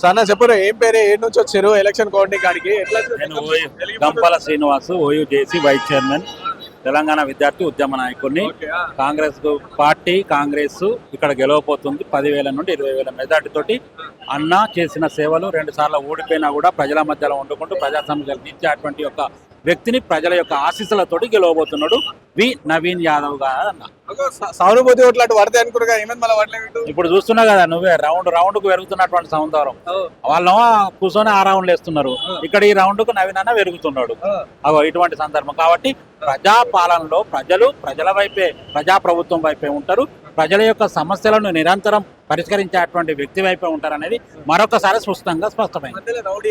So అన్న చెప్పరు ఏం పేరు? ఏ నుంచి వచ్చారు ఎలక్షన్ కౌంటింగ్ కాడికి? ఎట్లా నేను OU Gampala Srinivas OU JC vice chairman Telangana విద్యార్థి ఉద్యమ నాయకుడిని. కాంగ్రెస్ పార్టీ కాంగ్రెస్ ఇక్కడ గెలవబోతుంది పదివేల నుండి ఇరవై వేల మెజార్టీ తోటి. అన్న చేసిన సేవలు రెండు సార్లు ఓడిపోయినా కూడా ప్రజల మధ్యలో వండుకుంటూ ప్రజా సమస్యలు తీర్చేటువంటి యొక్క వ్యక్తిని ప్రజల యొక్క ఆశీస్సులతోటి గెలవబోతున్నాడు వి నవీన్ యాదవ్ సానుభూతి పడతాయి పడలేదు ఇప్పుడు చూస్తున్నావు కదా నువ్వే రౌండ్ రౌండ్కు పెరుగుతున్నటువంటి సౌందర్యం. వాళ్ళు కూర్చొని ఆ రౌండ్లు వేస్తున్నారు. ఇక్కడ ఈ రౌండ్కు నవీన్ అన్న పెరుగుతున్నాడు. అగో ఇటువంటి సందర్భం. కాబట్టి ప్రజా పాలనలో ప్రజలు ప్రజల వైపే ప్రజా ప్రభుత్వం వైపే ఉంటారు. ప్రజల యొక్క సమస్యలను నిరంతరం పరిష్కరించేటువంటి వ్యక్తి వైపే ఉంటారు అనేది మరొకసారి స్పష్టంగా స్పష్టమైంది. రౌడీ.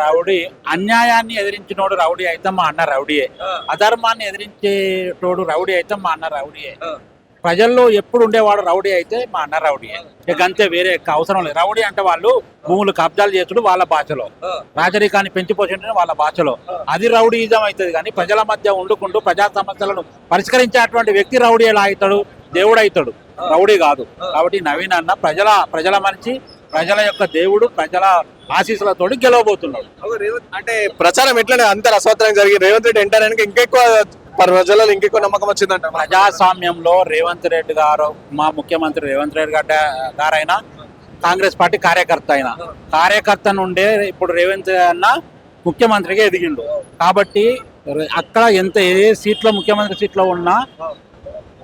రౌడీ అన్యాయాన్ని ఎదిరించినోడు రౌడీ అయితే మా అన్న రౌడీయే. అధర్మాన్ని ఎదిరించేటోడు రౌడీ అయితే మా అన్న రౌడీయే. ప్రజల్లో ఎప్పుడు ఉండేవాడు రౌడీ అయితే మా అన్న రౌడీయే. ఇక అంతే వేరే అవసరం లేదు. రౌడీ అంటే వాళ్ళు భూములు కబ్జాలు చేసుడు వాళ్ళ భాషలో. రాజరికాన్ని పెంచి పోషించడం వాళ్ళ భాషలో అది రౌడీయిజం అవుతుంది కానీ ప్రజల మధ్య వండుకుంటూ ప్రజా సమస్యలను పరిష్కరించేటువంటి వ్యక్తి రౌడీ ఎలా అవుతాడు. దేవుడు అవుతాడు రౌడీ కాదు. కాబట్టి నవీన్ అన్న ప్రజల ప్రజల మనిషి ప్రజల యొక్క దేవుడు ప్రజల ఆశీస్సులతోటి గెలవబోతున్నాడు. అంటే ప్రచారం ఎట్లనే అంత రసవత్తరం జరిగి రేవంత్ రెడ్డి ఎంటర్ అయినాక ఇంకెక్కువ ప్రజలలో ఇంకెక్కువ నమ్మకం వచ్చిందంట. ప్రజాస్వామ్యంలో రేవంత్ రెడ్డి గారు మా ముఖ్యమంత్రి రేవంత్ రెడ్డి గారు గారైనా కాంగ్రెస్ పార్టీ కార్యకర్త అయినా. కార్యకర్త నుండే ఇప్పుడు రేవంత్ అన్న ముఖ్యమంత్రిగా ఎదిగిండు. కాబట్టి అక్కడ ఎంత ఏ సీట్లో ముఖ్యమంత్రి సీట్లో ఉన్నా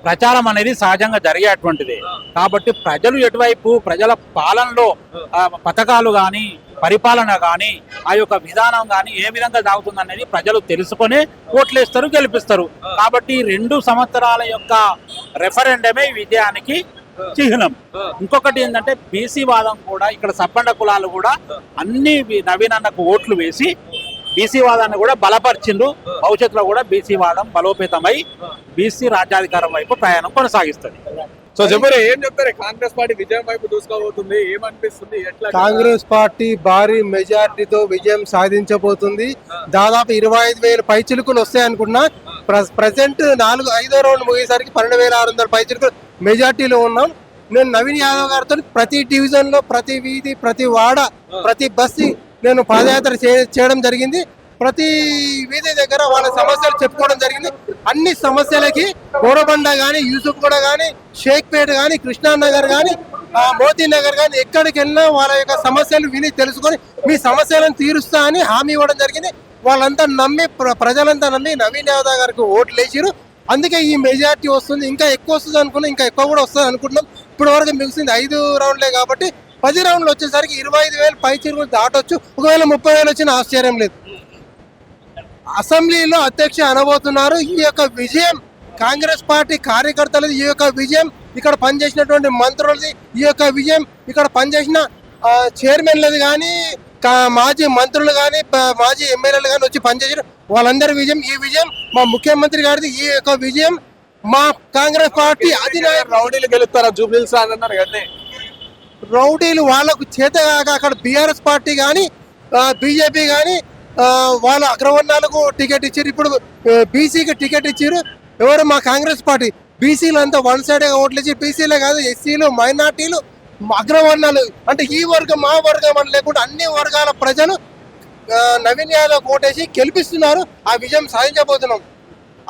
ప్రచారం అనేది సహజంగా జరిగేటువంటిది. కాబట్టి ప్రజలు ఎటువైపు ప్రజల పాలనలో పథకాలు కానీ పరిపాలన కానీ ఆ యొక్క విధానం కానీ ఏ విధంగా సాగుతుంది అనేది ప్రజలు తెలుసుకొని ఓట్లేస్తారు గెలిపిస్తారు. కాబట్టి రెండు సంవత్సరాల యొక్క రెఫరెండమే విజయానికి చిహ్నం. ఇంకొకటి ఏంటంటే బీసీ వాదం కూడా ఇక్కడ సబ్బండ కులాలు కూడా అన్ని నవీనన్నకు ఓట్లు వేసి బీసీ వాదాన్ని కూడా బలపరిచిండ్రు. భవిష్యత్తులో కూడా బీసీ వాదం బలోపేతమై బీసీ రాజ్యాధికారం వైపు ప్రయాణం కొనసాగిస్తుంది. సో చెప్పరు ఏం చెప్తారు? కాంగ్రెస్ పార్టీ విజయం వైపు దూసుకోబోతుంది ఏమనిపిస్తుంది? ఎట్లా కాంగ్రెస్ పార్టీ భారీ మెజార్టీతో విజయం సాధించబోతుంది. దాదాపు ఇరవై ఐదు వేల పైచిలుకులు వస్తాయి అనుకున్నా ప్రజెంట్ నాలుగు ఐదో రౌండ్ ముగిసరికి పన్నెండు వేల ఆరు వందల పైచిలుకులు మెజార్టీలో ఉన్నాం. నేను నవీన్ యాదవ్ గారితో ప్రతి డివిజన్లో ప్రతి వీధి ప్రతి వాడ ప్రతి బస్సి నేను పాదయాత్ర చేయడం జరిగింది. ప్రతి వీధి దగ్గర వాళ్ళ సమస్యలు చెప్పుకోవడం జరిగింది. అన్ని సమస్యలకి గోడబండ కానీ యూసుఫ్గూడ కానీ షేక్పేట కానీ కృష్ణానగర్ కానీ మోతీ నగర్ కానీ ఎక్కడికి వెళ్ళినా వాళ్ళ యొక్క సమస్యలు విని తెలుసుకొని మీ సమస్యలను తీరుస్తా అని హామీ ఇవ్వడం జరిగింది. వాళ్ళంతా నమ్మి ప్ర- ప్రజలంతా నమ్మి నవీన్ యాదవ్ గారికి ఓట్లు వేసిరు. అందుకే ఈ మెజార్టీ వస్తుంది. ఇంకా ఎక్కువ వస్తుంది అనుకున్నాం ఇంకా ఎక్కువ కూడా వస్తుంది అనుకుంటున్నాం. ఇప్పటి వరకు మిగిసింది ఐదు రౌండ్లే కాబట్టి పది రౌండ్లు వచ్చేసరికి ఇరవై ఐదు వేలు పై చిరుగులు దాటొచ్చు. ఒకవేళ ముప్పై వేలు వచ్చిన ఆశ్చర్యం లేదు. అసెంబ్లీలో అధ్యక్ష అనబోతున్నారు. ఈ యొక్క విజయం కాంగ్రెస్ పార్టీ కార్యకర్తలది ఈ యొక్క విజయం ఇక్కడ పనిచేసినటువంటి మంత్రులది ఈ యొక్క విజయం ఇక్కడ పనిచేసిన చైర్మన్లది కానీ మాజీ మంత్రులు కానీ మాజీ ఎమ్మెల్యేలు కానీ వచ్చి పనిచేసిన వాళ్ళందరి విజయం ఈ విజయం మా ముఖ్యమంత్రి గారిది ఈ యొక్క విజయం మా కాంగ్రెస్ పార్టీ అధినాయక రౌడీలు గెలుస్తారా? జూబ్లీస్ అన్నారు కదా రౌడీలు వాళ్ళకు చేతగాక అక్కడ బీఆర్ఎస్ పార్టీ కానీ బీజేపీ కానీ వాళ్ళ అగ్రవర్ణాలకు టికెట్ ఇచ్చారు. ఇప్పుడు బీసీకి టికెట్ ఇచ్చారు. ఎవరు? మా కాంగ్రెస్ పార్టీ. బీసీలు అంతా వన్ సైడ్గా ఓట్లు ఇచ్చి బీసీలే కాదు ఎస్సీలు మైనార్టీలు అగ్రవర్ణాలు. అంటే ఈ వర్గం మా వర్గం అని లేకుండా అన్ని వర్గాల ప్రజలు నవీన్ యాదవ్ ఓటేసి గెలిపిస్తున్నారు. ఆ విజయం సాధించబోతున్నాం.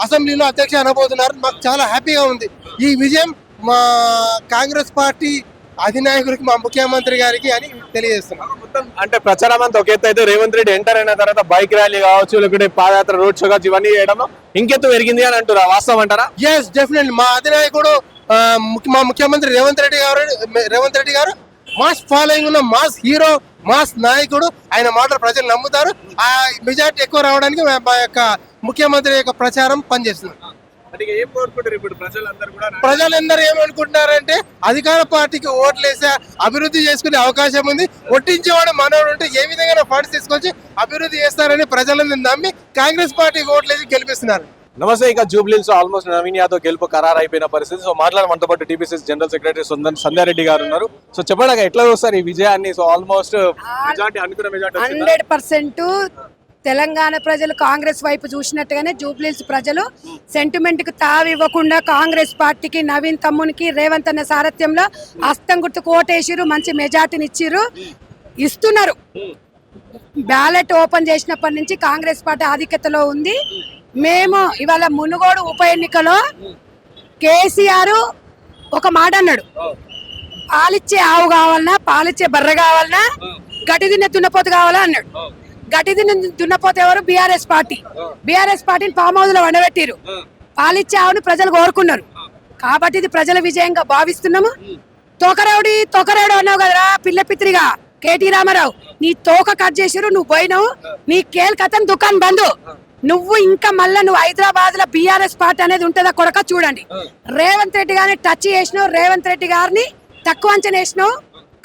అసెంబ్లీలో అధ్యక్ష అనబోతున్నారు. మాకు చాలా హ్యాపీగా ఉంది. ఈ విజయం మా కాంగ్రెస్ పార్టీ అధినాయకుడికి మా ముఖ్యమంత్రి గారికి అని తెలియజేస్తున్నాం. మొత్తం అంటే ప్రచారం అంతా ఒక ఎత్తు అయితే రేవంత్ రెడ్డి ఎంటర్ అయిన తర్వాత బైక్ ర్యాలీ కావచ్చు లేకుంటే పాదయాత్ర రోడ్ షో కావచ్చు ఇవన్నీ చేయడం ఇంకెత్తు పెరిగింది అని అంటారా వాస్తవం అంటారా? ఎస్ డెఫినెట్లీ మా అధినాయకుడు మా ముఖ్యమంత్రి రేవంత్ రెడ్డి గారు రేవంత్ రెడ్డి గారు మాస్ ఫాలోయింగ్ ఉన్న మాస్ హీరో మాస్ నాయకుడు. ఆయన మాటలు ప్రజలు నమ్ముతారు. ఆ మెజార్టీ ఎక్కువ రావడానికి మా- మా యొక్క ముఖ్యమంత్రి యొక్క ప్రచారం పనిచేస్తుంది. ప్రజలందరూ కూడా? ప్రజలందరూ ఏమనుకుంటున్నారంటే అధికార పార్టీకి ఓట్లేసే అభివృద్ధి చేసుకునే అవకాశం ఉంది. ఒట్టించేవాడు మనోడు ఉంటే ఏ విధంగా ఫండ్స్ తీసుకొచ్చి అభివృద్ధి చేస్తారని ప్రజలందరూ నమ్మి కాంగ్రెస్ పార్టీకి ఓట్లేసి గెలిపిస్తున్నారు. నమస్తే ఇక జూబ్లీస్ ఆల్మోస్ట్ నవీన్ యాదవ్ గెలుపు ఖరారు అయిపోయిన పరిస్థితి. సో మాట్లాడ మనతో పాటు TPCC general secretary Sundar Sandhya Reddy గారు ఉన్నారు. సో చెప్పడానికి ఎట్లా చూస్తారు ఈ విజయాన్ని? సో ఆల్మోస్ట్ మెజార్టీ అనుకున్న మెజార్టీ? హండ్రెడ్ పర్సెంట్ తెలంగాణ ప్రజలు కాంగ్రెస్ వైపు చూసినట్టుగానే జూబ్లీస్ ప్రజలు సెంటిమెంట్కి తావివ్వకుండా కాంగ్రెస్ పార్టీకి నవీన్ తమ్మునికి రేవంత్ అన్న సారథ్యంలో హస్తం గుర్తు కోటేసిరు మంచి మెజార్టీని ఇచ్చిర్రు ఇస్తున్నారు. బ్యాలెట్ ఓపెన్ చేసినప్పటి నుంచి కాంగ్రెస్ పార్టీ ఆధిక్యతలో ఉంది. మేము ఇవాళ మునుగోడు ఉప ఎన్నికలో కేసీఆర్ ఒక మాట అన్నాడు పాలిచ్చే ఆవు కావాలన్నా పాలిచ్చే బర్రె కావాలన్నా గట్టి తిన్న దున్నపోతు కావాలా అన్నాడు. గట్టి తిన్న దున్నపోతు ఎవరు? BRS party. బీఆర్ఎస్ పార్టీని ఫామ్ హౌస్లో వండబెట్టిరు పాలిచ్చే ఆవుని ప్రజలు కోరుకున్నారు. కాబట్టి ఇది ప్రజల విజయంగా భావిస్తున్నాము. తోకరవుడి తోకరవుడు అన్నావు కదరా పిల్ల పిత్రిగా. కేటీ రామారావు నీ తోక కట్ చేసిరు నువ్వు పోయినావు. నీ కేల్ కథం దుకాణం బంద్. నువ్వు ఇంకా మళ్ళా నువ్వు హైదరాబాద్లో బీఆర్ఎస్ పార్టీ అనేది ఉంటుందా కొడక చూడండి. రేవంత్ రెడ్డి గారిని టచ్ చేసినావు రేవంత్ రెడ్డి గారిని తక్కువ అంచనా వేసినావు.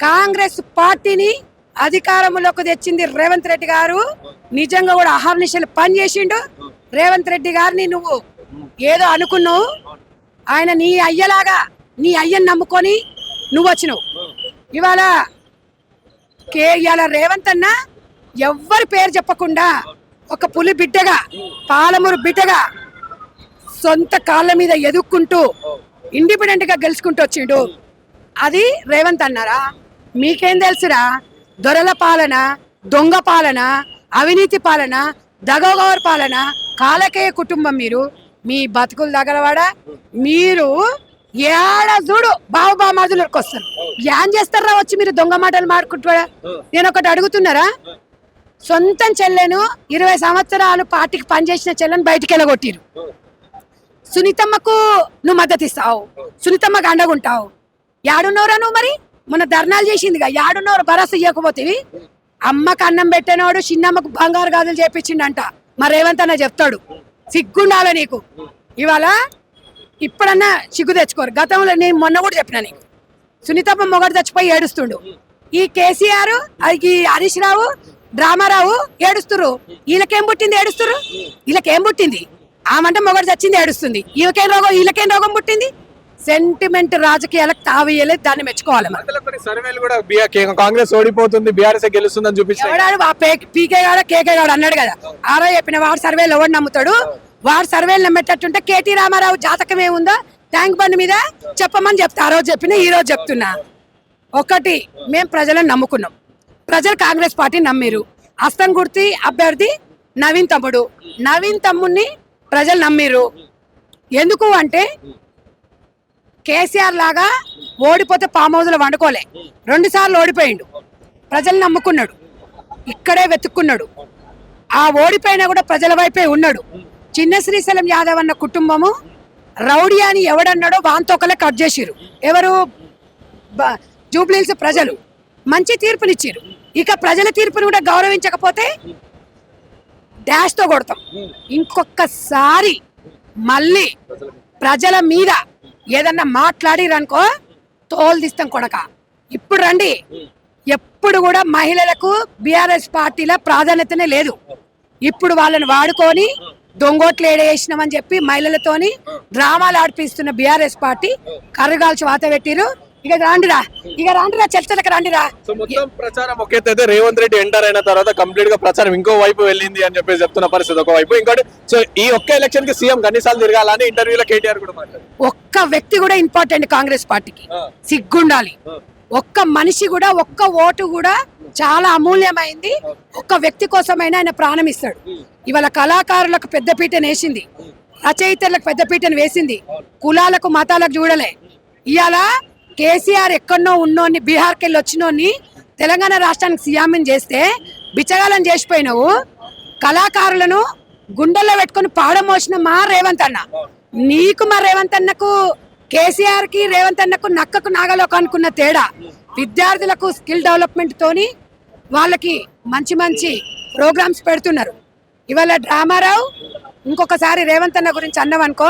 కాంగ్రెస్ పార్టీని అధికారంలోకి తెచ్చింది రేవంత్ రెడ్డి గారు. నిజంగా కూడా అహర్నిశలు పని చేసిండు రేవంత్ రెడ్డి గారిని నువ్వు ఏదో అనుకున్నావు. ఆయన నీ అయ్యలాగా నీ అయ్యని నమ్ముకొని నువ్వు వచ్చినావు. ఇవాళ కే ఇవాళ రేవంత్ అన్న ఎవ్వరి పేరు చెప్పకుండా ఒక పులి బిడ్డగా పాలమూరు బిడ్డగా సొంత కాళ్ళ మీద ఎదుక్కుంటూ ఇండిపెండెంట్గా గెలుచుకుంటూ వచ్చిండు. అది రేవంత్ అన్నారా? మీకేం తెలుసురా? దొరల పాలన దొంగ పాలన అవినీతి పాలన దగోగవర్ పాలన కాలకేయ కుటుంబం మీరు మీ బతుకులు దగ్గరవాడ మీరు ఏడ చూడు బావు బామాదులకు వస్తారు. ఏం చేస్తారా వచ్చి మీరు దొంగ మాటలు మాడుకుంటారా నేను ఒకటి అడుగుతున్నారా? సొంతం చెల్లెను ఇరవై సంవత్సరాలు పార్టీకి పనిచేసిన చెల్లెను బయటికి వెళ్ళగొట్టిరు. సునీతమ్మకు నువ్వు మద్దతు ఇస్తావు. సునీతమ్మకు అండగుంటావు యాడున్నవరా నువ్వు మరి? మొన్న ధర్నాలు చేసిందిగా. యాడున్నవరు భరోసా ఇవ్వకపోతేవి అమ్మకు అన్నం పెట్టినోడు చిన్నమ్మకు బంగారు గాజులు చేపించిండంట. మరి రేవంత్ అన్న చెప్తాడు. సిగ్గుండాలి నీకు. ఇవాళ ఇప్పుడన్నా సిగ్గు తెచ్చుకోరు. గతంలో నేను మొన్న కూడా చెప్పిన నీకు. సునీతమ్మ మొగడు చచ్చిపోయి ఏడుస్తుండు. ఈ కేసీఆర్ ఈ హరీష్ రావు డ్రామారావు ఏడుస్తురు వీళ్ళకేం పుట్టింది ఏడుస్తురు వీళ్ళకేం పుట్టింది? ఆమంటే మొగడు చచ్చింది ఏడుస్తుంది. ఈయనకేం రోగం? వీళ్ళకేం రోగం పుట్టింది? సెంటిమెంట్ రాజకీయాలకు తావేయలేదు దాన్ని మెచ్చుకోవాలి సర్వేలు కూడా కాంగ్రెస్ ఓడిపోతుంది బీఆర్ఎస్ గెలుస్తుందని పే- పీకే గాడ కేకే గాడు అన్నాడు కదా. ఆరో చెప్పిన వాడు సర్వేలు ఎవడు నమ్ముతాడు? వాడు సర్వేలు నమ్మేటట్టుంటే కేటీ రామారావు జాతకం ఏముందో? ట్యాంక్ బండ్ మీద చెప్పమని చెప్తా. ఆ రోజు చెప్పిన ఈ రోజు చెప్తున్నా. ఒకటి మేము ప్రజలను నమ్ముకున్నాం. ప్రజలు కాంగ్రెస్ పార్టీ నమ్మిరు. అస్తం గుర్తి అభ్యర్థి నవీన్ తమ్ముడు. నవీన్ తమ్ముడిని ప్రజలు నమ్మిరు. ఎందుకు అంటే కేసీఆర్ లాగా ఓడిపోతే పామ్ హౌస్లో వండుకోలే. రెండు సార్లు ఓడిపోయిండు. ప్రజలు నమ్ముకున్నాడు. ఇక్కడే వెతుక్కున్నాడు. ఆ ఓడిపోయినా కూడా ప్రజల వైపే ఉన్నాడు. చిన్న శ్రీశైలం యాదవ్ అన్న కుటుంబము రౌడీ అని ఎవడన్నాడో వాంతోకలే కట్ చేసిరు ఎవరు? జూబ్లీహిల్స్ ప్రజలు. మంచి తీర్పునిచ్చారు ఇక ప్రజల తీర్పుని కూడా గౌరవించకపోతే డాష్తో కొడతాం. ఇంకొకసారి మళ్ళీ ప్రజల మీద ఏదన్నా మాట్లాడిరనుకో తోలు తీస్తాం కొడక. ఇప్పుడు రండి. ఎప్పుడు కూడా మహిళలకు బీఆర్ఎస్ పార్టీల ప్రాధాన్యతనే లేదు. ఇప్పుడు వాళ్ళని వాడుకొని దొంగోట్లు ఏడేసినామని చెప్పి మహిళలతోని డ్రామాలు ఆడిపిస్తున్న బీఆర్ఎస్ పార్టీ కర్రగాల్చి వాత పెట్టిరు ఇక రాండిరా ఇక రాండిరా చర్చలకు రాండిరా. సో మొత్తం ప్రచారం ఒక అయితే రేవంత్ రెడ్డి ఎంటర్ అయిన తర్వాత కంప్లీట్గా ప్రచారం ఇంకో వైపు వెళ్ళింది అని చెప్పేసి చెప్తున్న పరిస్థితి ఒక వైపు. ఇంకోటి సో ఈ ఒక్క ఎలక్షన్కి సీఎం కనీసాలు తిరగాలని ఇంటర్వ్యూలో కేటీఆర్ కూడా మాట్లాడారు. ఒక్క వ్యక్తి కూడా ఇంపార్టెంట్ కాంగ్రెస్ పార్టీకి. సిగ్గుండాలి. ఒక్క మనిషి కూడా ఒక్క ఓటు కూడా చాలా అమూల్యమైంది. ఒక్క వ్యక్తి కోసమైనా ఆయన ప్రాణం ఇస్తాడు. ఇవాళ కళాకారులకు పెద్దపీటను వేసింది. రచయితలకు పెద్దపీటను వేసింది. కులాలకు మతాలకు చూడలే. ఇవాళ కేసీఆర్ ఎక్కడనో ఉన్నోని బీహార్కి వెళ్ళి వచ్చినోని తెలంగాణ రాష్ట్రానికి సీఎం చేస్తే బిచ్చగాలం చేసిపోయినావు. కళాకారులను గుండెల్లో పెట్టుకొని పాడమోసిన మా రేవంత్ అన్న. నీకు మా రేవంత్ అన్నకు కేసీఆర్కి రేవంత్ అన్నకు నక్కకు నాగలోక అనుకున్న తేడా. విద్యార్థులకు స్కిల్ డెవలప్మెంట్ తోని వాళ్ళకి మంచి మంచి ప్రోగ్రామ్స్ పెడుతున్నారు. ఇవాళ డ్రామారావు ఇంకొకసారి రేవంత్ అన్న గురించి అన్నావనుకో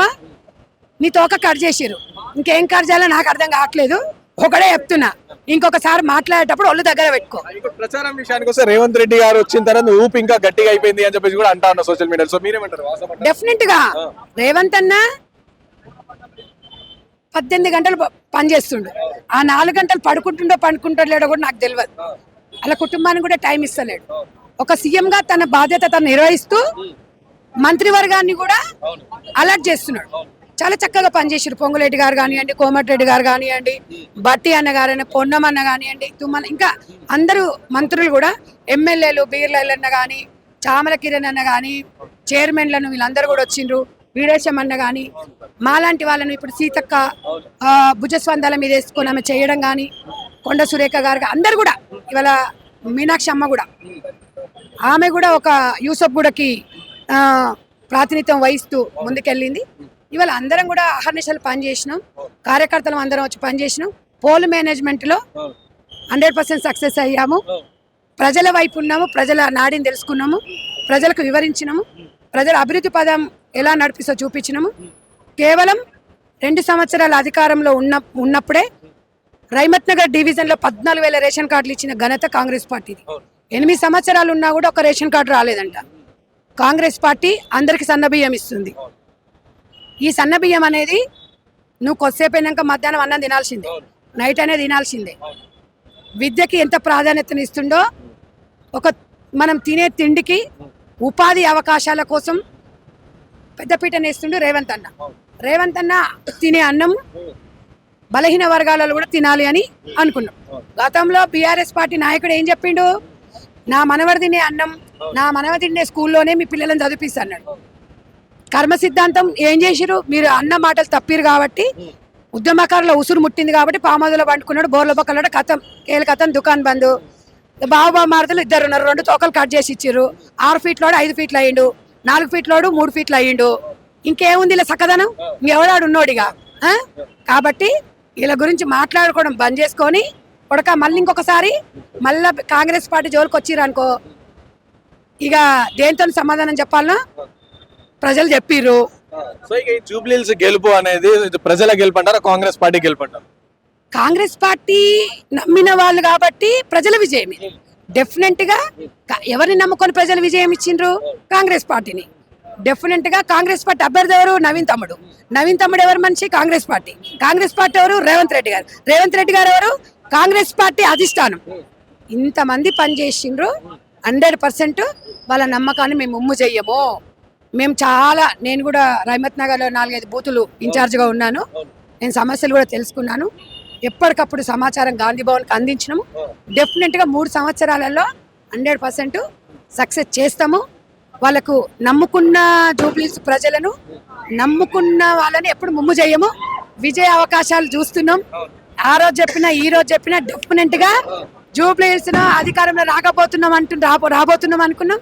నీ తోక కట్ చేసిరు ఇంకేం కట్ చేయాలో నాకు అర్థం కావట్లేదు. ఒకడే చెప్తున్నా. ఇంకొకసారి మాట్లాడేటప్పుడు ఒళ్ళు దగ్గర పెట్టుకో. ప్రచారం విషయానికి వస్తే రేవంత్ రెడ్డి గారు వచ్చిన తర్వాత ఊపు ఇంకా గట్టిగా అయిపోయింది అని చెప్పేసి కూడా అంటా సోషల్ మీడియా సో మీరేమంటారు? డెఫినెట్గా రేవంత్ అన్న పద్దెనిమిది గంటలు పనిచేస్తుండు ఆ నాలుగు గంటలు పడుకుంటుండో పడుకుంటలేడో కూడా నాకు తెలియదు అలా కుటుంబానికి కూడా టైం ఇస్తలేడు. ఒక సీఎం గా తన బాధ్యత తను నిర్వహిస్తూ మంత్రివర్గాన్ని కూడా అలర్ట్ చేస్తున్నాడు. చాలా చక్కగా పనిచేసారు పొంగులేటి గారు కానివ్వండి కోమటిరెడ్డి గారు కానివ్వండి బట్టి అన్న గారు పొన్నమన్న కానివ్వండి తుమ్మన ఇంకా అందరూ మంత్రులు కూడా ఎమ్మెల్యేలు బీర్లల్ అన్న కానీ చామల కిరణ్ అన్న కానీ చైర్మన్లను వీళ్ళందరూ కూడా వచ్చిండ్రు. వీరేశం అన్న కానీ మాలాంటి వాళ్ళను ఇప్పుడు సీతక్క భుజస్వందాల మీద వేసుకొని ఆమె చేయడం కానీ కొండ సురేఖ గారు అందరు కూడా ఇవాళ మీనాక్షి అమ్మ కూడా. ఆమె కూడా ఒక యూసఫ్ గూడకి ప్రాతినిధ్యం వహిస్తూ ముందుకెళ్ళింది. ఇవాళ అందరం కూడా అహర్నిశలు పనిచేసినాం కార్యకర్తలు అందరం వచ్చి పనిచేసినాం పోల్ మేనేజ్మెంట్లో హండ్రెడ్ పర్సెంట్ సక్సెస్ అయ్యాము. ప్రజల వైపు ఉన్నాము ప్రజల నాడిని తెలుసుకున్నాము ప్రజలకు వివరించినాము ప్రజల అభివృద్ధి పదం ఎలా నడిపిస్తో చూపించినాము. కేవలం రెండు సంవత్సరాల అధికారంలో ఉన్న ఉన్నప్పుడే రైమత్ నగర్ డివిజన్లో పద్నాలుగు వేల రేషన్ కార్డులు ఇచ్చిన ఘనత కాంగ్రెస్ పార్టీది. ఎనిమిది సంవత్సరాలు ఉన్నా కూడా ఒక రేషన్ కార్డు రాలేదంట. కాంగ్రెస్ పార్టీ అందరికి సన్నబియ్యం ఇస్తుంది. ఈ సన్నబియ్యం అనేది నువ్వు కొద్దిసేపు అయినాక మధ్యాహ్నం అన్నం తినాల్సిందే. నైట్ అనేది తినాల్సిందే. విద్యకి ఎంత ప్రాధాన్యతను ఇస్తుండో ఒక మనం తినే తిండికి ఉపాధి అవకాశాల కోసం పెద్దపీట నేస్తుండు రేవంత్ అన్న. రేవంత్ అన్న తినే అన్నం బలహీన వర్గాలలో కూడా తినాలి అని అనుకున్నాం. గతంలో బీఆర్ఎస్ పార్టీ నాయకుడు ఏం చెప్పిండు? నా మనవడు తినే అన్నం నా మనవ తినే స్కూల్లోనే మీ పిల్లలను చదివిపిస్తాడు కర్మ సిద్ధాంతం ఏం చేసిరు మీరు అన్న మాటలు తప్పిరు కాబట్టి ఉద్యమకారుల ఉసురు ముట్టింది కాబట్టి పామాదులో పండుకున్నాడు బోర్ల పక్కన కథం కేల కథం దుకాన్ బంద్. బాబా మారుతులు ఇద్దరు ఉన్నారు రెండు తోకలు కట్ చేసి ఇచ్చిర్రు. ఆరు ఫీట్లోడు ఐదు ఫీట్లు అయ్యిండు నాలుగు ఫీట్లోడు మూడు ఫీట్లు అయ్యిండు. ఇంకేముంది ఇలా సకదనం ఇంకెవడాడు ఉన్నోడిగా? కాబట్టి వీళ్ళ గురించి మాట్లాడుకోవడం బంద్ చేసుకొని కొడక మళ్ళీ ఇంకొకసారి మళ్ళా కాంగ్రెస్ పార్టీ జోలికి వచ్చిర్రు అనుకో. ఇక దేంతో సమాధానం చెప్పాలన్నా ప్రజలు చెప్పిర్రు. సో ఇక ఈ జూబ్లీల్స్ గెలుపు అనేది ఇది ప్రజల గెలుపు అంటారా కాంగ్రెస్ పార్టీ గెలుపు అంటారా కాంగ్రెస్ పార్టీ నమ్మిన వాళ్ళు కాబట్టి ప్రజల విజయమే. డెఫినెట్గా క- ఎవరిని నమ్ముకొని ప్రజలు విజయం ఇచ్చిండ్రు? కాంగ్రెస్ పార్టీని. డెఫినెట్గా కాంగ్రెస్ పార్టీ అభ్యర్థి ఎవరు? నవీన్ తమ్ముడు. నవీన్ తమ్ముడు ఎవరు మనిషి? కాంగ్రెస్ పార్టీ. కాంగ్రెస్ పార్టీ ఎవరు? రేవంత్ రెడ్డి గారు. రేవంత్ రెడ్డి గారు ఎవరు? కాంగ్రెస్ పార్టీ అధిష్టానం. ఇంతమంది పనిచేసిండ్రు. హండ్రెడ్ పర్సెంట్ వాళ్ళ నమ్మకాన్ని మేము ఉమ్ము చెయ్యము. మేము చాలా నేను కూడా రహమత్ నగర్లో నాలుగైదు బూతులు ఇన్ఛార్జ్గా ఉన్నాను. నేను సమస్యలు కూడా తెలుసుకున్నాను. ఎప్పటికప్పుడు సమాచారం గాంధీ భవన్కి అందించినాము. డెఫినెట్గా మూడు సంవత్సరాలలో హండ్రెడ్ పర్సెంట్ సక్సెస్ చేస్తాము. వాళ్ళకు నమ్ముకున్న జూబ్లీస్ ప్రజలను నమ్ముకున్న వాళ్ళని ఎప్పుడు ముమ్ము చేయము విజయ అవకాశాలు చూస్తున్నాం. ఆ రోజు చెప్పినా ఈ రోజు చెప్పినా డెఫినెట్గా జూబ్లీస్ అధికారంలో రాకపోతున్నాం అంటు రాబో రాబోతున్నాం అనుకున్నాం.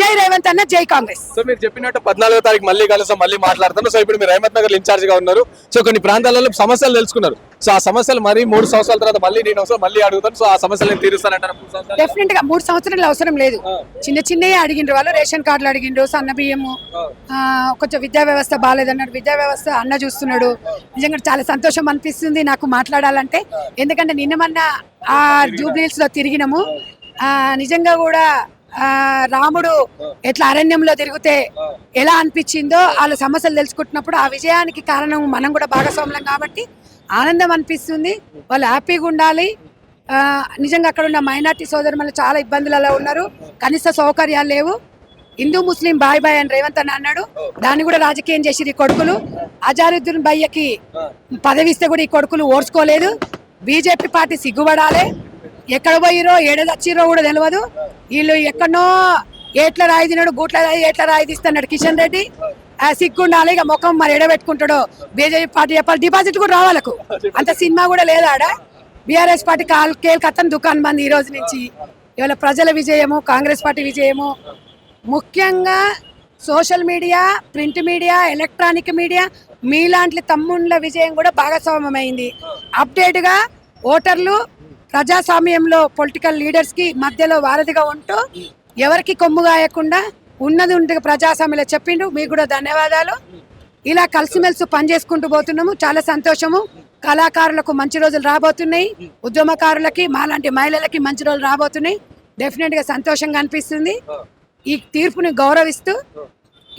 జై రేవంత్ అన్న జై కాంగ్రెస్. సో మీరు చెప్పినట్టు పద్నాలుగో తారీఖు మళ్ళీ కలుస్తాం మళ్ళీ మాట్లాడతాను సో ఇప్పుడు మీరు అహ్మద్ నగర్ ఇన్ఛార్జ్గా ఉన్నారు. సో కొన్ని ప్రాంతాలలో సమస్యలు తెలుసుకున్నారు. సో ఆ సమస్యలు మరి మూడు సంవత్సరాల తర్వాత మళ్ళీ నేను వస్తాను మళ్ళీ అడుగుతాను. సో ఆ సమస్యలు నేను తీరుస్తానంటారు డెఫినెట్గా మూడు సంవత్సరాలు అవసరం లేదు. చిన్న చిన్నవి అడిగిండ్రు వాళ్ళు రేషన్ కార్డులు అడిగిండ్రు సన్న బియ్యము కొంచెం విద్యా వ్యవస్థ బాగాలేదన్నాడు. విద్యా వ్యవస్థ అన్న చూస్తున్నాడు. నిజంగా చాలా సంతోషం అనిపిస్తుంది నాకు మాట్లాడాలంటే. ఎందుకంటే నిన్న మొన్న ఆ జూబ్లీస్లో తిరిగినాము. నిజంగా కూడా రాముడు ఎట్లా అరణ్యంలో తిరిగితే ఎలా అనిపించిందో వాళ్ళ సమస్యలు తెలుసుకుంటున్నప్పుడు ఆ విజయానికి కారణం మనం కూడా భాగస్వాములం కాబట్టి ఆనందం అనిపిస్తుంది. వాళ్ళు హ్యాపీగా ఉండాలి. ఆ, నిజంగా అక్కడ ఉన్న మైనార్టీ సోదరులు చాలా ఇబ్బందులలో ఉన్నారు. కనీస సౌకర్యాలు లేవు. హిందూ ముస్లిం బాయ్ బాయ్ అని రేవంత్ అని అన్నాడు. దాన్ని కూడా రాజకీయం చేసిరు ఈ కొడుకులు. అజారుద్దీన్ భయ్యకి పదవి ఇస్తే కూడా ఈ కొడుకులు ఓర్చుకోలేదు. బీజేపీ పార్టీ సిగ్గుపడాలి. ఎక్కడ పోయిరో ఏడ చచ్చిరో కూడా తెలియదు వీళ్ళు ఎక్కడనో ఎట్లా రాయి తినడు గూట్ల రాయి ఎట్లా రాయి తీస్తున్నాడు కిషన్ రెడ్డి. ఆ సిగ్గుండాలి ఇక ముఖం మరి ఎడబెట్టుకుంటాడు. బీజేపీ పార్టీ చెప్పాలి డిపాజిట్ కూడా రావాలకు అంత సినిమా కూడా లేదా ఆడ? బీఆర్ఎస్ పార్టీ కాల్ కేల్ కథం దుకాన్ బంద్ ఈ రోజు నుంచి. ఇవాళ ప్రజల విజయము కాంగ్రెస్ పార్టీ విజయము. ముఖ్యంగా social media print media electronic media మీలాంటి తమ్ముళ్ళ విజయం కూడా భాగస్వామ్యమైంది. అప్డేట్గా ఓటర్లు ప్రజాస్వామ్యంలో పొలిటికల్ లీడర్స్కి మధ్యలో వారధిగా ఉంటూ ఎవరికి కొమ్ము గాయకుండా ఉన్నది ఉంటే ప్రజాస్వామ్యంలో చెప్పిండు. మీకు కూడా ధన్యవాదాలు. ఇలా కలిసిమెలిసి పనిచేసుకుంటూ పోతున్నాము. చాలా సంతోషము. కళాకారులకు మంచి రోజులు రాబోతున్నాయి. ఉద్యమకారులకి మాలాంటి మహిళలకి మంచి రోజులు రాబోతున్నాయి. డెఫినెట్గా సంతోషంగా అనిపిస్తుంది. ఈ తీర్పుని గౌరవిస్తూ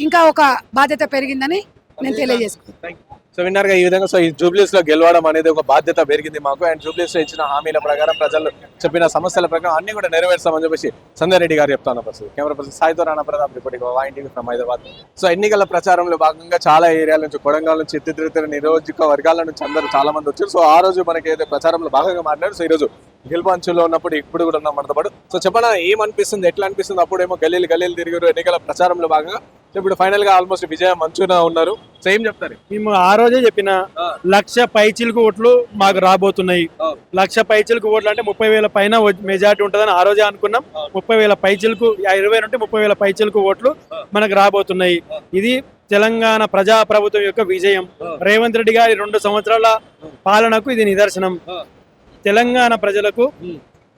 ఇంకా ఒక బాధ్యత పెరిగిందని నేను తెలియజేసుకుంటాను సో విన్నారుగా ఈ విధంగా సో ఈ జూబ్లీస్లో గెలవడం అనేది ఒక బాధ్యత పెరిగింది మాకు. అండ్ జూబ్లీస్లో ఇచ్చిన హామీల ప్రకారం ప్రజలు చెప్పిన సమస్యల ప్రకారం అన్ని కూడా నెరవేర్చామని చెప్పేసి సంధ్యారెడ్డి గారు చెప్తాను ప్రస్తుతం. కెమెరా పర్సన్ సాయితో రాణా ప్రతాప్ రిపోర్టింగ్ వాయింటింగ్ ఫ్రమ్ హైదరాబాద్. సో ఎన్నికల ప్రచారంలో భాగంగా చాలా ఏరియాల నుంచి కొడంగల్ నుంచి ఇతర నిరోజక వర్గాల నుంచి అందరూ చాలా మంది వచ్చారు. సో ఆ రోజు మనకి ఏదైతే ప్రచారంలో భాగంగా మాట్లాడారు సో ఈ రోజు గెలుపంచులో ఉన్నప్పుడు ఇప్పుడు కూడా ఉన్నాం మనతో పాటు సో చెప్పనా ఏమనిపిస్తుంది ఎట్లా అనిపిస్తుంది అప్పుడేమో గల్లీలు గల్లీలు తిరిగారు ఎన్నికల ప్రచారంలో భాగంగా ఇప్పుడు ఫైనల్గా ఆల్మోస్ట్ విజయం మంచున ఉన్నారు సో ఏం చెప్తారు మేము ఆ రోజే చెప్పిన. లక్ష పైచిలకు ఓట్లు మాకు రాబోతున్నాయి. లక్ష పైచిలకు ఓట్లు అంటే ముప్పై వేల పైన మెజార్టీ ఉంటుందని ఆ రోజే అనుకున్నాం. ముప్పై వేల పైచిలకు ఇరవై నుండి ముప్పై వేల పైచిలకు ఓట్లు. మనకు రాబోతున్నాయి ఇది తెలంగాణ ప్రజా ప్రభుత్వం యొక్క విజయం. రేవంత్ రెడ్డి గారి రెండు సంవత్సరాల పాలనకు ఇది నిదర్శనం. తెలంగాణ ప్రజలకు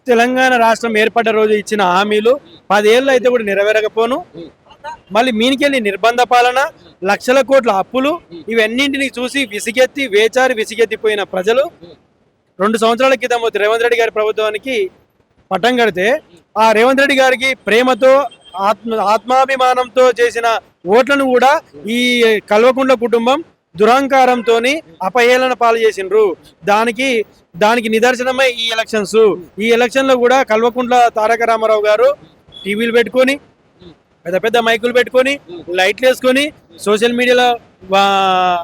తెలంగాణ రాష్ట్రం ఏర్పడ్డ రోజు ఇచ్చిన హామీలు పదేళ్ళు అయితే కూడా నెరవేరకపోను. మళ్ళీ మీనికెళ్ళి నిర్బంధ పాలన లక్షల కోట్ల అప్పులు ఇవన్నింటినీ చూసి విసిగెత్తి వేచారి విసిగెత్తిపోయిన ప్రజలు రెండు సంవత్సరాల క్రితం రేవంత్ రెడ్డి గారి ప్రభుత్వానికి పట్టం కడితే ఆ రేవంత్ రెడ్డి గారికి ప్రేమతో ఆత్మ ఆత్మాభిమానంతో చేసిన ఓట్లను కూడా ఈ కల్వకుంట్ల కుటుంబం దురహంకారంతో అపహేళన పాలు చేసిండ్రు. దానికి దానికి నిదర్శనమే ఈ ఎలక్షన్స్ ఈ ఎలక్షన్లో కూడా కల్వకుంట్ల తారక రామారావు గారు టీవీలు పెట్టుకొని పెద్ద పెద్ద మైకులు పెట్టుకొని లైట్లు వేసుకొని సోషల్ మీడియాలో వా-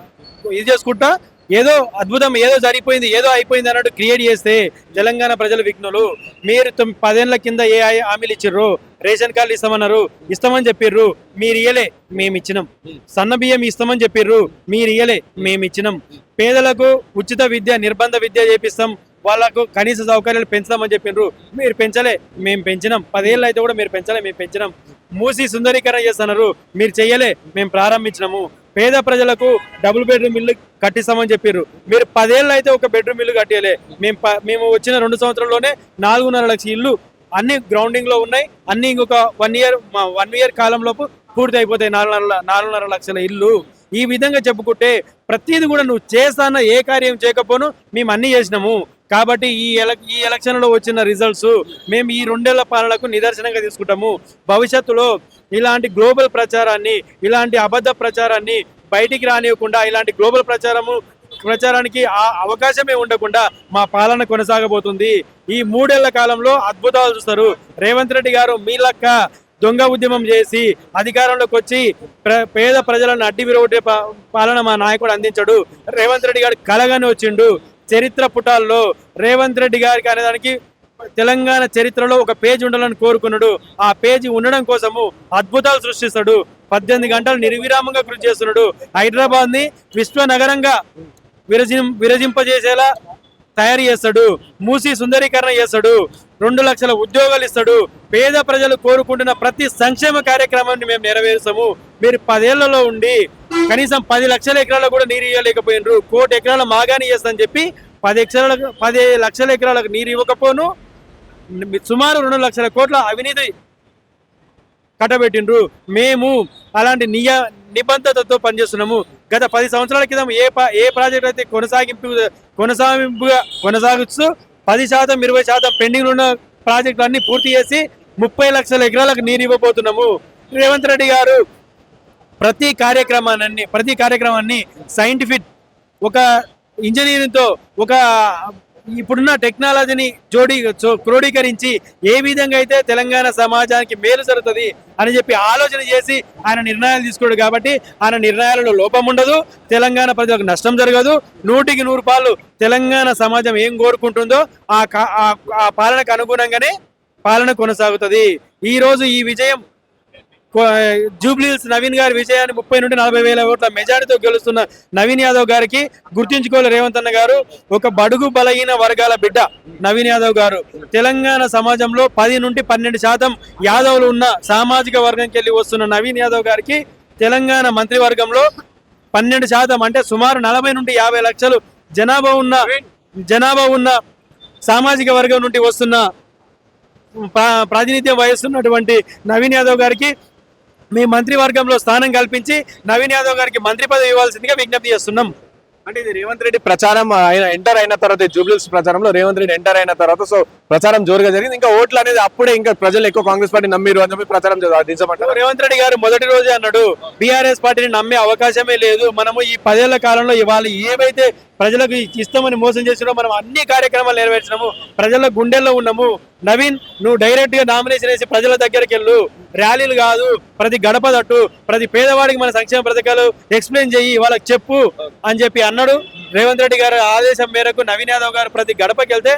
ఇది చేసుకుంటా ఏదో అద్భుతం ఏదో జరిగిపోయింది ఏదో అయిపోయింది అన్నట్టు క్రియేట్ చేస్తే తెలంగాణ ప్రజల విఘ్నులు. మీరు పదేళ్ళ కింద ఏ హామీలు ఇచ్చిర్రు రేషన్ కార్డులు ఇస్తామన్నారు ఇస్తామని చెప్పిర్రు మీరు ఇయ్యలే మేము ఇచ్చినాం. సన్న బియ్యం ఇస్తామని చెప్పిర్రు మీరు ఇయ్యలే మేము ఇచ్చినాం. పేదలకు ఉచిత విద్య నిర్బంధ విద్య చేపిస్తాం వాళ్ళకు కనీస సౌకర్యాలు పెంచుదామని చెప్పిండ్రు మీరు పెంచలే మేము పెంచినాం. పదేళ్ళు అయితే కూడా మీరు పెంచలే మేము పెంచినాం. మూసి సుందరీకరణ చేస్తున్నారు మీరు చెయ్యలే మేము ప్రారంభించినాము. పేద ప్రజలకు డబుల్ బెడ్రూమ్ ఇల్లు కట్టిస్తామని చెప్పారు మీరు పదేళ్ళు అయితే ఒక బెడ్రూమ్ ఇల్లు కట్టేయలే. మేము ప- మేము వచ్చిన రెండు సంవత్సరంలోనే నాలుగున్నర లక్షల ఇల్లు అన్ని గ్రౌండింగ్లో ఉన్నాయి. అన్ని ఇంకొక వన్ ఇయర్ వన్ ఇయర్ కాలంలోపు పూర్తి అయిపోతాయి నాలుగున్నర నాలుగున్నర లక్షల ఇల్లు. ఈ విధంగా చెప్పుకుంటే ప్రతిది కూడా నువ్వు చేస్తాన ఏ కార్యం చేయకపోను మేము అన్ని చేసినాము. కాబట్టి ఈ ఈ ఎలక్షన్లో వచ్చిన రిజల్ట్స్ మేము ఈ రెండేళ్ళ పాలనకు నిదర్శనంగా తీసుకుంటాము. భవిష్యత్తులో ఇలాంటి గ్లోబల్ ప్రచారాన్ని ఇలాంటి అబద్ధ ప్రచారాన్ని బయటికి రానివ్వకుండా ఇలాంటి గ్లోబల్ ప్రచారము ప్రచారానికి ఆ అవకాశమే ఉండకుండా మా పాలన కొనసాగబోతుంది. ఈ మూడేళ్ళ కాలంలో అద్భుతాలు చూస్తారు. రేవంత్ రెడ్డి గారు మీ లక్క దొంగ ఉద్యమం చేసి అధికారంలోకి వచ్చి పేద ప్రజలను అడ్డి విరగొట్టే పా- పాలన మా నాయకుడు అందించాడు. రేవంత్ రెడ్డి గారు కలగానే వచ్చిండు. చరిత్ర పుటాల్లో రేవంత్ రెడ్డి గారికి అనేదానికి తెలంగాణ చరిత్రలో ఒక పేజీ ఉండాలని కోరుకున్నాడు. ఆ పేజీ ఉండడం కోసము అద్భుతాలు సృష్టిస్తాడు. పద్దెనిమిది గంటలు నిర్విరామంగా కృషి చేస్తున్నాడు. హైదరాబాద్ని విశ్వ నగరంగా విరజిం విరజింపజేసేలా తయారు చేస్తాడు. మూసి సుందరీకరణ చేస్తాడు. రెండు లక్షల ఉద్యోగాలు ఇస్తాడు. పేద ప్రజలు కోరుకుంటున్న ప్రతి సంక్షేమ కార్యక్రమాన్ని మేము నెరవేరుస్తాము. మీరు పదేళ్ళలో ఉండి కనీసం పది లక్షల ఎకరాలకు కూడా నీరు ఇవ్వలేకపోయినరు. కోటి ఎకరాల మాగాని చేస్తామని చెప్పి పది ఎకరాలకు పది లక్షల ఎకరాలకు నీరు ఇవ్వకపోను. సుమారు రెండు లక్షల కోట్ల అవినీతి కట్టబెట్టిండ్రు. మేము అలాంటి నియ నిబంధతతో పనిచేస్తున్నాము. గత పది సంవత్సరాల క్రితం ఏ పా- ఏ ప్రాజెక్ట్ అయితే కొనసాగింపు కొనసాగింపుగా కొనసాగుతూ పది శాతం ఇరవై శాతం పెండింగ్ ఉన్న ప్రాజెక్టులన్నీ పూర్తి చేసి ముప్పై లక్షల ఎకరాలకు నీరు ఇవ్వబోతున్నాము. రేవంత్ రెడ్డి గారు ప్రతి కార్యక్రమాన్ని ప్రతి కార్యక్రమాన్ని సైంటిఫిక్ ఒక ఇంజనీరింగ్తో ఒక ఇప్పుడున్న టెక్నాలజీని జోడి చో- క్రోడీకరించి ఏ విధంగా అయితే తెలంగాణ సమాజానికి మేలు జరుగుతుంది అని చెప్పి ఆలోచన చేసి ఆయన నిర్ణయాలు తీసుకోడు కాబట్టి ఆయన నిర్ణయాలలో లోపం ఉండదు. తెలంగాణ ప్రజలకు నష్టం జరగదు. నూటికి నూరు పాలు తెలంగాణ సమాజం ఏం కోరుకుంటుందో ఆ ఆ- పాలనకు అనుగుణంగానే పాలన కొనసాగుతుంది. ఈరోజు ఈ విజయం జూబ్లీహిల్స్ నవీన్ గారి విజయాన్ని ముప్పై నుండి నలభై వేల ఓట్ల మెజారిటీతో గెలుస్తున్న నవీన్ యాదవ్ గారికి గుర్తుంచుకోవాలి రేవంత్ అన్న గారు. ఒక బడుగు బలహీన వర్గాల బిడ్డ నవీన్ యాదవ్ గారు. తెలంగాణ సమాజంలో పది నుండి పన్నెండు శాతం యాదవ్లు ఉన్న సామాజిక వర్గంకి వెళ్ళి వస్తున్న నవీన్ యాదవ్ గారికి తెలంగాణ మంత్రివర్గంలో పన్నెండు శాతం అంటే సుమారు నలభై నుండి యాభై లక్షలు జనాభా ఉన్న జనాభా ఉన్న సామాజిక వర్గం నుండి వస్తున్న ప్రాతినిధ్యం వహిస్తున్నటువంటి నవీన్ యాదవ్ గారికి మీ మంత్రివర్గంలో స్థానం కల్పించి నవీన్ యాదవ్ గారికి మంత్రి పదవి ఇవ్వాల్సిందిగా విజ్ఞప్తి చేస్తున్నాం. అంటే ఇది రేవంత్ రెడ్డి ప్రచారం ఆయన ఎంటర్ అయిన తర్వాత జూబ్లీస్ ప్రచారంలో రేవంత్ రెడ్డి ఎంటర్ అయిన తర్వాత సో ప్రచారం జోరుగా జరిగింది. ఇంకా ఓట్లు అనేది అప్పుడే ఇంకా ప్రజలు ఎక్కువ కాంగ్రెస్ పార్టీ నమ్మిరు అని చెప్పి ప్రచారం దించమంటారు? రేవంత్ రెడ్డి గారు మొదటి రోజే అన్నాడు బీఆర్ఎస్ పార్టీని నమ్మే అవకాశమే లేదు. మనము ఈ పదేళ్ళ కాలంలో ఇవాళ ఏవైతే ప్రజలకు ఇస్తామని మోసం చేసినో మనం అన్ని కార్యక్రమాలు నెరవేర్చినాము. ప్రజల గుండెల్లో ఉన్నాము. నవీన్ నువ్వు డైరెక్ట్గా నామినేషన్ వేసి ప్రజల దగ్గరికి వెళ్ళు. ర్యాలీలు కాదు ప్రతి గడప తట్టు ప్రతి పేదవాడికి మన సంక్షేమ పథకాలు ఎక్స్ప్లెయిన్ చెయ్యి వాళ్ళకి చెప్పు అని చెప్పి అన్నాడు. రేవంత్ రెడ్డి గారు ఆదేశం మేరకు నవీన్ యాదవ్ గారు ప్రతి గడపకి వెళ్తే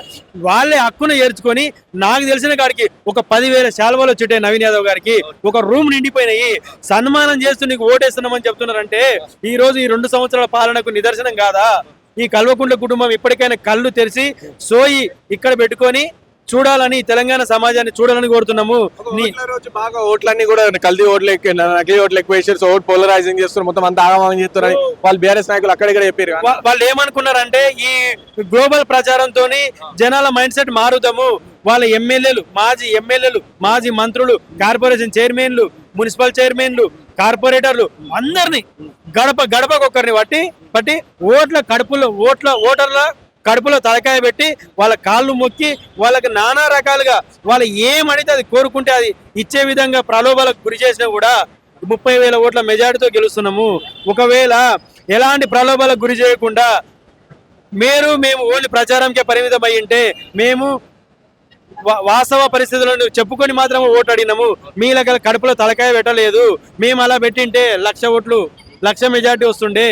వాళ్ళే హక్కును ఏర్చుకొని నాకు తెలిసిన కాడికి ఒక పదివేల శాల్వాలు వచ్చుంటాయి నవీన్ యాదవ్ గారికి. ఒక రూమ్ నిండిపోయినాయి. సన్మానం చేస్తూ నీకు ఓటేస్తున్నామని చెప్తున్నారంటే ఈ రోజు ఈ రెండు సంవత్సరాల పాలనకు నిదర్శనం కాదా? ఈ కల్వకుంట్ల కుటుంబం ఇప్పటికైనా కళ్ళు తెరిచి సోయి ఇక్కడ పెట్టుకొని చూడాలని తెలంగాణ సమాజాన్ని చూడాలని కోరుతున్నాము. రోజు బాగా ఓట్లన్నీ కూడా కల్తీ ఓట్లు ఎక్కువ నకిలీ ఓట్లు ఎక్కువ వేసారు సో ఓట్ పోలరైజింగ్ చేస్తున్నారు మొత్తం అంతా ఆగమని చేస్తున్నారు వాళ్ళు బీఆర్ఎస్ నాయకులు అక్కడ ఇక్కడ చెప్పారు వాళ్ళు ఏమనుకున్నారంటే ఈ గ్లోబల్ ప్రచారంతో జనాల మైండ్ సెట్ మారుతాము. వాళ్ళ ఎమ్మెల్యేలు మాజీ ఎమ్మెల్యేలు మాజీ మంత్రులు కార్పొరేషన్ చైర్మన్లు మున్సిపల్ చైర్మన్లు కార్పొరేటర్లు అందరినీ గడప గడపకు ఒక్కరిని పట్టి పట్టి ఓట్ల కడుపులో ఓట్ల ఓటర్ల కడుపులో తలకాయ పెట్టి వాళ్ళ కాళ్ళు మొక్కి వాళ్ళకి నానా రకాలుగా వాళ్ళు ఏమడితే అది కోరుకుంటే అది ఇచ్చే విధంగా ప్రలోభాలకు గురి చేసినా కూడా ముప్పై వేల ఓట్ల మెజారిటీతో గెలుస్తున్నాము. ఒకవేళ ఎలాంటి ప్రలోభాలకు గురి చేయకుండా మీరు మేము ఓన్లీ ప్రచారంకే పరిమితం అయ్యింటే మేము వాస్తవ పరిస్థితులను చెప్పుకొని మాత్రం ఓటు అడిగినాము మీ లెక్కల కడుపులో తలకాయ పెట్టలేదు. మేము అలా పెట్టింటే లక్ష ఓట్లు లక్ష మెజార్టీ వస్తుండే.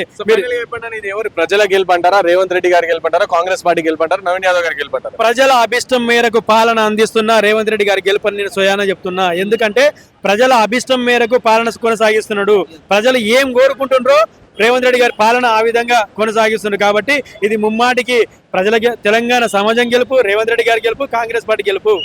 ఇది ఎవరు? ప్రజల గెలుపంటారా? రేవంత్ రెడ్డి గారు గెలుపంటారా? కాంగ్రెస్ పార్టీ గెలుపంటారా? నవీన్ యాదవ్ గారు గెలుపంటారా? ప్రజల అభిష్టం మేరకు పాలన అందిస్తున్న రేవంత్ రెడ్డి గారి గెలుపని నేను స్వయాన చెప్తున్నా. ఎందుకంటే ప్రజల అభిష్టం మేరకు పాలన కొనసాగిస్తున్నాడు. ప్రజలు ఏం కోరుకుంటుండ్రో రేవంత్ రెడ్డి గారి పాలన ఆ విధంగా కొనసాగిస్తుంది కాబట్టి ఇది ముమ్మాటికి ప్రజల తెలంగాణ సమాజం గెలుపు రేవంత్ రెడ్డి గారి గెలుపు కాంగ్రెస్ పార్టీ గెలుపు.